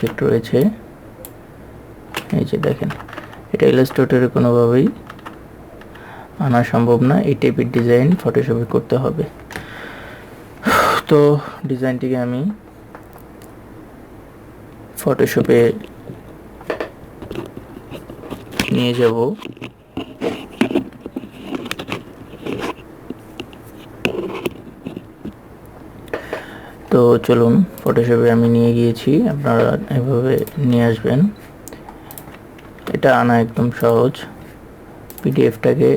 Effect রয়েছে। এই যে দেখেন, এটা ইলাস্ট্রেটরে কোনোভাবেই আনা সম্ভব না। এই টাইপের ডিজাইন ফটোশপে করতে হবে। তো ডিজাইনটিকে আমি ফটোশপে নিয়ে যাব। তো চলুন ফটোশপে আমি নিয়ে গিয়েছি, আপনারা এভাবে নিয়ে আসবেন। এটা আনা একদম সহজ। পিডিএফটাকে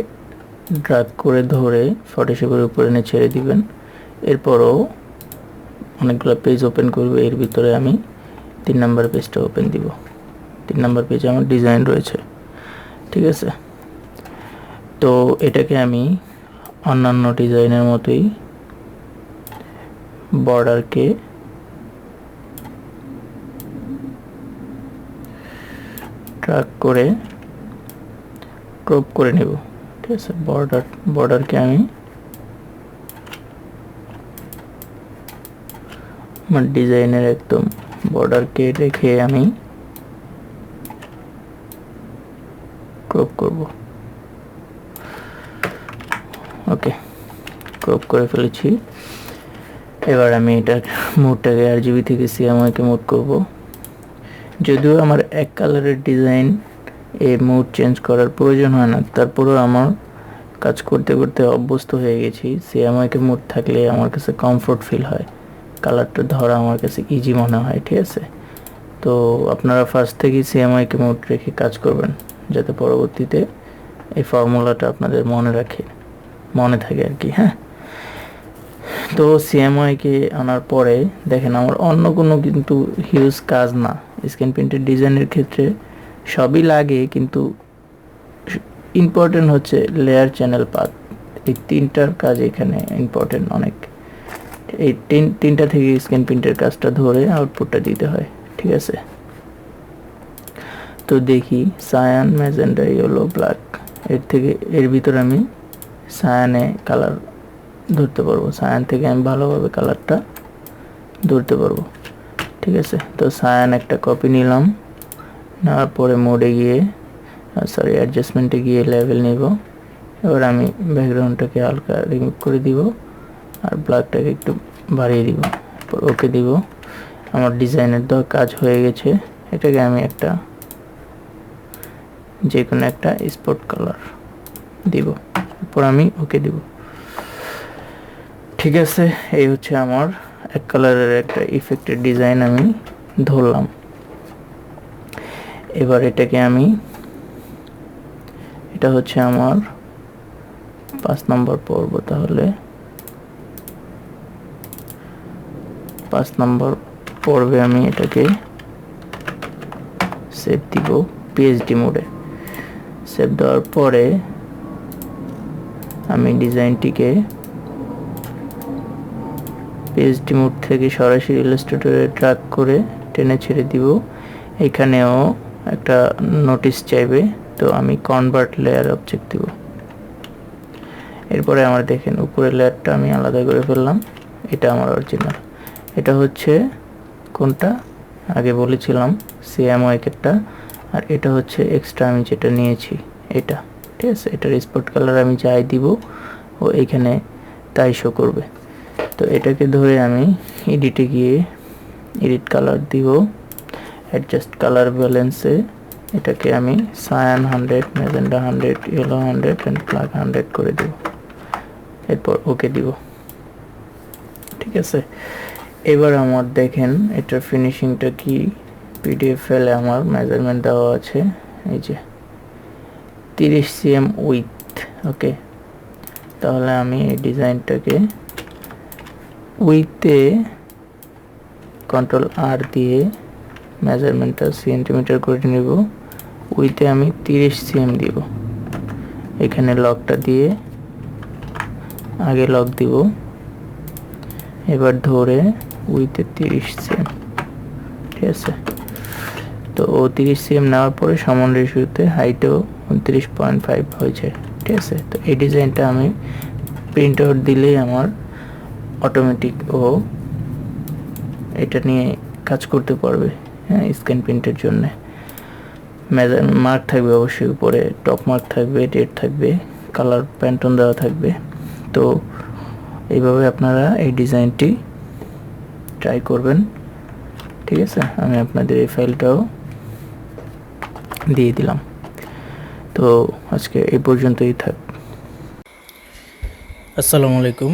ড্রাগ করে ধরে ফটোশপের উপরে এনে ছেড়ে দিবেন। এরপরও অনেকগুলো পেজ ওপেন করবে, এর ভিতরে আমি তিন নাম্বার পেজটা ওপেন দিব। তিন নাম্বার পেজে আমার ডিজাইন রয়েছে। ঠিক আছে? তো এটাকে আমি অন্যান্য ডিজাইনের মতোই বর্ডারকে। ট্রাক করে ক্রপ করে নেব। ঠিক আছে, বর্ডার, বর্ডারকে আমি আমার ডিজাইনের একদম বর্ডারকে রেখে আমি ক্রপ করব। ওকে, ক্রপ করে ফেলেছি। এবার আমি এটা মুডটাকে আর জিবি থেকে সিএমআইকে মুড করব। যদিও আমার এক কালারের ডিজাইন এ মুড চেঞ্জ করার প্রয়োজন হয় না, তারপরেও আমার কাজ করতে করতে অভ্যস্ত হয়ে গেছি। সিএমআইকে মুড থাকলে আমার কাছে কমফোর্ট ফিল হয়। কালারটা ধরা আমার কাছে ইজি মনে হয়, ঠিক আছে? তো আপনারা ফার্স্ট থেকেই সিএমআইকে মুড রেখে কাজ করবেন, যাতে পরবর্তীতে এই ফর্মুলাটা আপনাদের মনে রাখে, মনে থাকে আর কি হ্যাঁ? তো সিএমআইকে আনার পরে, দেখেন আমার অন্য কোনো কিন্তু হিউজ কাজ না। স্ক্রিন প্রিন্টের ডিজাইনের ক্ষেত্রে সবই লাগে, কিন্তু ইম্পর্টেন্ট হচ্ছে লেয়ার চ্যানেল পাত এই তিনটার কাজ এখানে ইম্পর্টেন্ট অনেক। এই তিন, তিনটা থেকে স্ক্রিন প্রিন্টের কাজটা ধরে আউটপুটটা দিতে হয়, ঠিক আছে? তো দেখি সায়ান ম্যাজেন্ডা ইয়েলো ব্ল্যাক এর থেকে, এর ভিতরে আমি সায়ানে কালার ধরতে পারব। সায়ান থেকে আমি ভালোভাবে কালারটা ধরতে পারব। ঠিক আছে? তো সায়ান একটা কপি নিলাম। নেওয়ার পরে মোডে গিয়ে সরি অ্যাডজাস্টমেন্টে গিয়ে লেভেল নিব। এবার আমি ব্যাকগ্রাউন্ডটাকে হালকা রিমুভ করে দিব আর ব্ল্যাকটাকে একটু বাড়িয়ে দিব। ওকে দিব। আমার ডিজাইনের তো কাজ হয়ে গেছে। এটাকে আমি একটা যে কোনো একটা স্পট কালার দিব। এরপর আমি ওকে দিব। ঠিক আছে এই হচ্ছে আমার। এক কালারের একটা ইফেক্টের ডিজাইন আমি ধরলাম। এবার এটাকে আমি, এটা হচ্ছে আমার পাঁচ নম্বর পর্ব তাহলে। পাঁচ নম্বর পর্বে আমি এটাকে সেভ দিব পিএইচডি মোডে সেভ দেওয়ার পরে আমি ডিজাইনটিকে পিএইচডি মোড থেকে সরাসরি ইলাস্ট্রেটরে ট্র্যাক করে টেনে ছেড়ে দিব। এখানেও একটা নোটিশ চাইবে, তো আমি কনভার্ট লেয়ার অবজেক্ট দিব। এরপরে আমার দেখেন, উপরের লেয়ারটা আমি আলাদা করে ফেললাম, এটা আমার অরিজিনাল এটা হচ্ছে কোনটা? আগে বলেছিলাম সিএমওয়াইকেরটা আর এটা হচ্ছে এক্সট্রা আমি যেটা নিয়েছি, এটা। ঠিক আছে, এটার স্পট কালার আমি যাই দিব, ও এইখানে তাই শো করবে। তো এটাকে ধরে আমি এডিটে গিয়ে এডিট কালার দিব অ্যাডজাস্ট কালার ব্যালেন্সে এটাকে আমি cyan hundred magenta hundred yellow hundred and black hundred করে দিব। এরপর ওকে দিব। ঠিক আছে? এবার আমার দেখেন, এটার ফিনিশিংটা কি? পিডিএফ ফেলে আমার মেজারমেন্ট দেওয়া আছে। এই যে, তিরিশ সিএম উইথ ওকে তাহলে আমি এই ডিজাইনটাকে উইথে কন্ট্রোল আর দিয়ে মেজারমেন্টটা সেন্টিমিটার করে নেব। উইথে আমি তিরিশ সিএম দিব। এখানে লকটা দিয়ে আগে লক দিব। এবার ধরে উইথে তিরিশ সিএম ঠিক আছে? তো ও তিরিশ সিএম নেওয়ার পরে সমান রেশিওতে হাইটেও উনত্রিশ পয়েন্ট ফাইভ হয়েছে, ঠিক আছে? তো এই ডিজাইনটা আমি প্রিন্ট আউট দিলেই আমার অটোমেটিক ও এটা নিয়ে কাজ করতে পারবে হ্যাঁ স্ক্যান প্রিন্টের জন্যে। মেজার মার্ক থাকবে অবশ্যই উপরে টপ মার্ক থাকবে ডেট থাকবে কালার প্যান্টন দেওয়া থাকবে। তো এইভাবে আপনারা এই ডিজাইনটি ট্রাই করবেন, ঠিক আছে? আমি আপনাদের এই ফাইলটাও দিয়ে দিলাম। তো আজকে এই পর্যন্তই থাক। আসসালামু আলাইকুম।